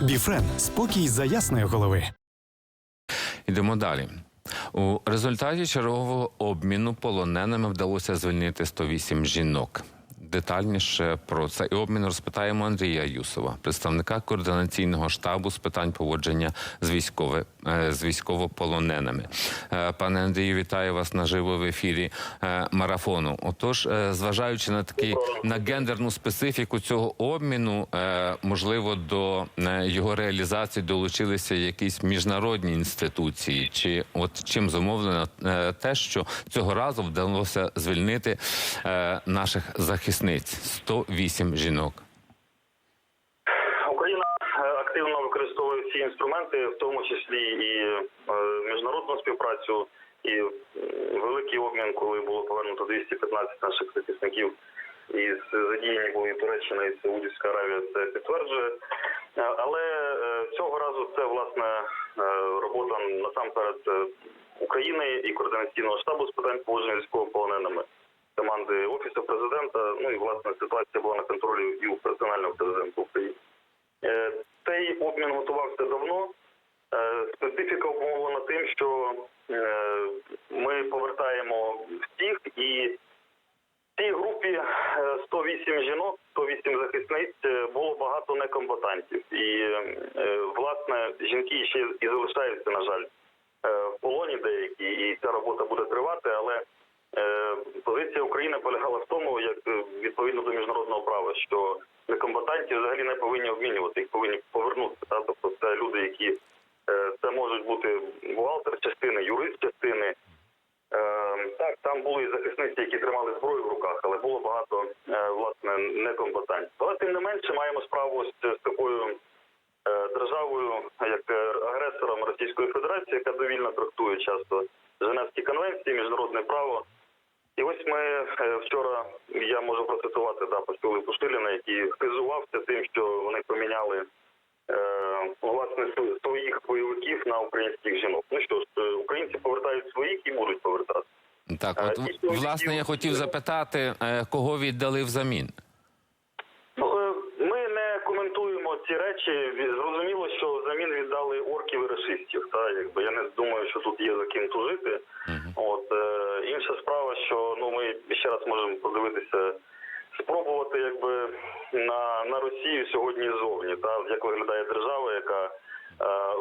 Біфрен спокій за ясної голови. Йдемо далі. У результаті чергового обміну полоненими вдалося звільнити 108 жінок. Детальніше про цей обмін розпитаємо Андрія Юсова, представника координаційного штабу з питань поводження з військове е, з військовополоненими. Е, Пане Андрію, вітаю вас наживо в ефірі е, марафону. Отож, зважаючи на такі на гендерну специфіку цього обміну, можливо, до його реалізації долучилися якісь міжнародні інституції, чи от чим зумовлено те, що цього разу вдалося звільнити наших захисниць 108 жінок. Україна е, активно використовує всі інструменти, в тому числі і е, міжнародну співпрацю, і великий обмін, коли було повернуто 215 наших захисників. І задіяні були Туреччина і Саудівська Аравія це підтверджує. Е, Але е, цього разу це власне е, робота насамперед е, України і координаційного штабу з питань поводження військовополоненими команди офісу президента. Ну і власне ситуація була на контролі і у персонального президента України. Е, Цей обмін готувався давно. Е, Специфіка обумовлена тим, що е, ми повертаємо всіх, і в цій групі е, 108 жінок, 108 захисниць було багато некомбатантів. І власне жінки ще і залишаються, на жаль, в полоні деякі, і ця робота буде тривати, але Позиція України полягала в тому, як е, відповідно до міжнародного права, що некомбатантів взагалі не повинні обмінювати, їх повинні повернути. Та? Тобто це люди, які е, це можуть бути бухгалтер частини, юрист частини. Е, Так, там були і захисниці, які тримали зброю в руках, але було багато е, власне некомбатантів. Але тим не менше маємо справу з, такою е, державою, як е, агресором Російської Федерації, яка довільно трактує часто Женевські конвенції, міжнародне право. І ось ми е, вчора, я можу процитувати да, почули Пушиліна, який хизувався тим, що вони поміняли е, власне своїх бойовиків на українських жінок. Ну що ж, е, українці повертають своїх і будуть повертати. Так, Е, от чоловіки- власне я хотів запитати, кого віддали взамін. Ну, ми не коментуємо ці речі. Зрозуміло, що взамін віддали орків і расистів. Та якби я не думаю, що тут є за ким тужити. От е, інша справа, що ну ми ще раз можемо подивитися, спробувати якби на, на Росію сьогодні ззовні. Та як виглядає держава, яка е,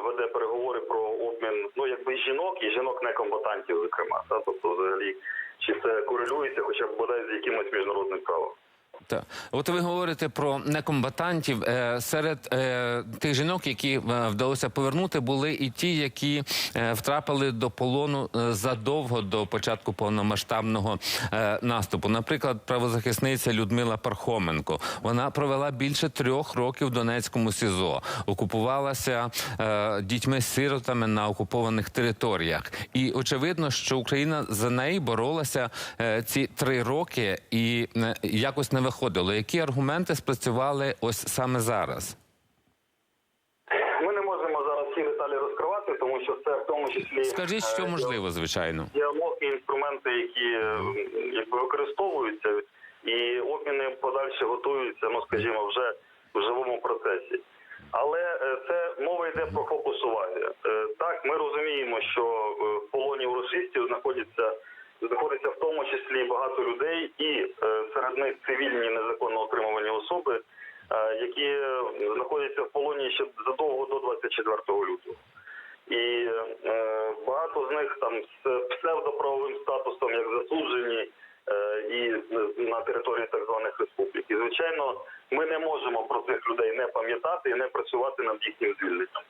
веде переговори про обмін ну якби жінок і жінок некомбатантів, зокрема. Та тобто, взагалі, чи це корелюється, хоча б бодай з якимось міжнародним правом. Так, от ви говорите про некомбатантів. Е, серед е, тих жінок, які е, вдалося повернути, були і ті, які втрапили до полону задовго до початку повномасштабного наступу. Наприклад, правозахисниця Людмила Пархоменко. Вона провела більше трьох років в Донецькому СІЗО, окупувалася дітьми-сиротами на окупованих територіях. І очевидно, що Україна за неї боролася ці три роки і якось не виходило. Які аргументи спрацювали ось саме зараз? Ми не можемо зараз всі деталі розкривати, тому що це в тому числі Скажіть, що е, можливо, звичайно. діалог і інструменти, які якби використовуються, і обміни подальше готуються, ну скажімо, вже в живому процесі. Але е, це мова йде про фокус уваги. Е, Так, ми розуміємо, що в полоні у росистів знаходяться знаходиться в тому числі багато людей, і е, серед них цивільні незаконно отримувані особи, е, які знаходяться в полоні ще задовго до 24 лютого. І е, багато з них там з псевдоправовим статусом, як засуджені, і на території так званих республік. І звичайно, ми не можемо про цих людей не пам'ятати і не працювати над їхнім звільненням.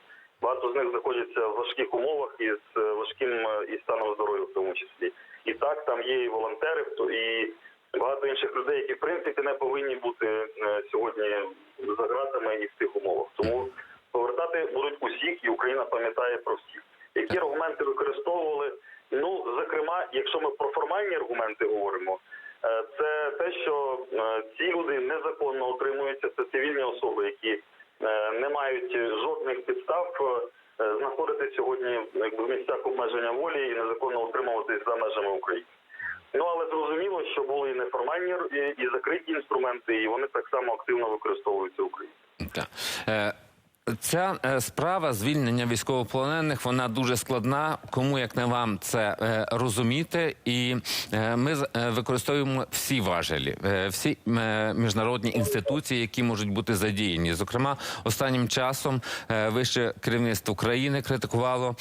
Багато з них знаходяться в важких умовах і з е, важким е, і станом здоров'я в тому числі. І так там є і волонтери, і багато інших людей, які в принципі не повинні бути е, сьогодні за ґратами і в цих умовах. Тому повертати будуть усіх, і Україна пам'ятає про всіх. Які аргументи використовували? Ну, зокрема, якщо ми про формальні аргументи говоримо, це те, що ці люди незаконно отримуються, це цивільні особи, які не мають жодних підстав знаходити знаходитись сьогодні якби в місцях обмеження волі і незаконно утримуватись за межами України. Ну але зрозуміло, що були і неформальні і, закриті інструменти, і вони так само активно використовуються в Україні. Ця е, справа звільнення військовополонених вона дуже складна. Кому як не вам це е, розуміти, і е, ми використовуємо всі важелі, всі міжнародні інституції, які можуть бути задіяні. Зокрема, останнім часом вище керівництво країни критикувало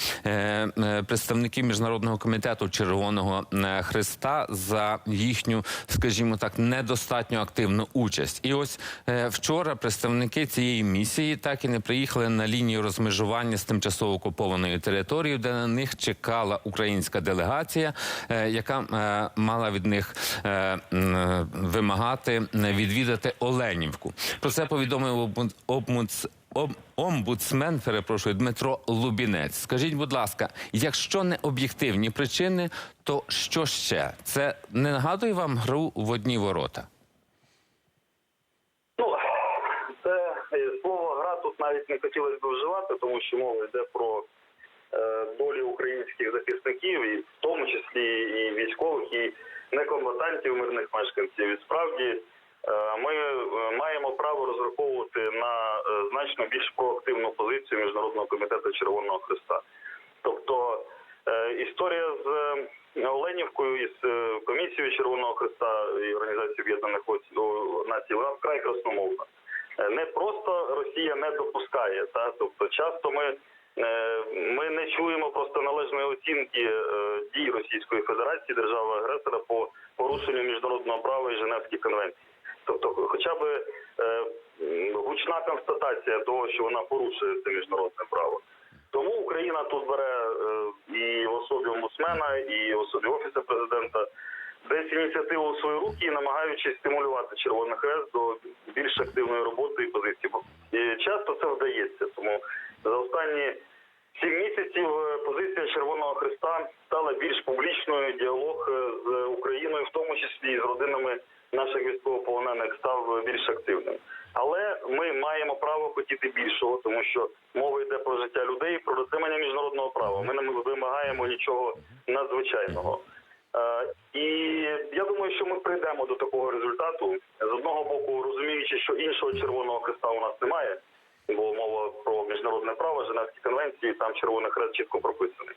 представників міжнародного комітету Червоного Христа за їхню, скажімо так, недостатньо активну участь. І ось вчора представники цієї місії так і не приїхали на лінію розмежування з тимчасово окупованою територією, де на них чекала українська делегація, е, яка е, мала від них е, вимагати відвідати Оленівку. Про це повідомив ом- омбудсмен, перепрошую, Дмитро Лубінець. Скажіть, будь ласка, якщо не об'єктивні причини, то що ще? Це не нагадує вам гру в одні ворота? Ну, це е, слово гра тут навіть не хотілося б вживати, тому що мова йде про е, долі українських захисників, і в тому числі і військових, і некомбатантів, мирних мешканців. І справді е, ми е, маємо право розраховувати на значно більш проактивну позицію Міжнародного комітету Червоного Христа. Тобто історія з Оленівкою і з е, комісією Червоного Христа і Організацією Об'єднаних Націй вона вкрай красномовна. Е, Не просто Росія не допускає, та тобто часто ми, е, ми не чуємо просто належної оцінки е, дій Російської Федерації, держави агресора по порушенню міжнародного права і Женевських конвенцій. Тобто, хоча б е, гучна констатація того, що вона порушує це міжнародне право. Тому Україна тут бере і в особі омбудсмена, і в особі офісу президента десь ініціативу у свої руки, намагаючись стимулювати Червоний Хрест до більш активної роботи і позиції. І часто це вдається. Тому за останні сім місяців е, позиція Червоного Хреста стала більш публічною. Діалог е, з Україною, в тому числі і з родинами наших військовополонених, став більш активним. Але ми маємо право хотіти більшого, тому що мова йде про життя людей, про дотримання міжнародного права. Ми не вимагаємо нічого надзвичайного. Е, І я думаю, що ми прийдемо до такого результату з одного боку, розуміючи, що іншого червоного хреста у нас немає, бо мова про міжнародне право, Женевські конвенції, там червоний хрест чітко прописаний.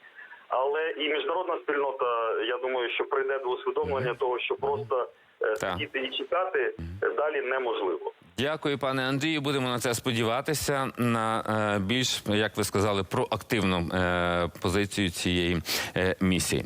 Але і міжнародна спільнота, я думаю, що прийде до усвідомлення того, що просто е, сидіти і чекати е, далі неможливо. Дякую, пане Андрію. Будемо на це сподіватися на більш, як ви сказали, проактивну позицію цієї місії.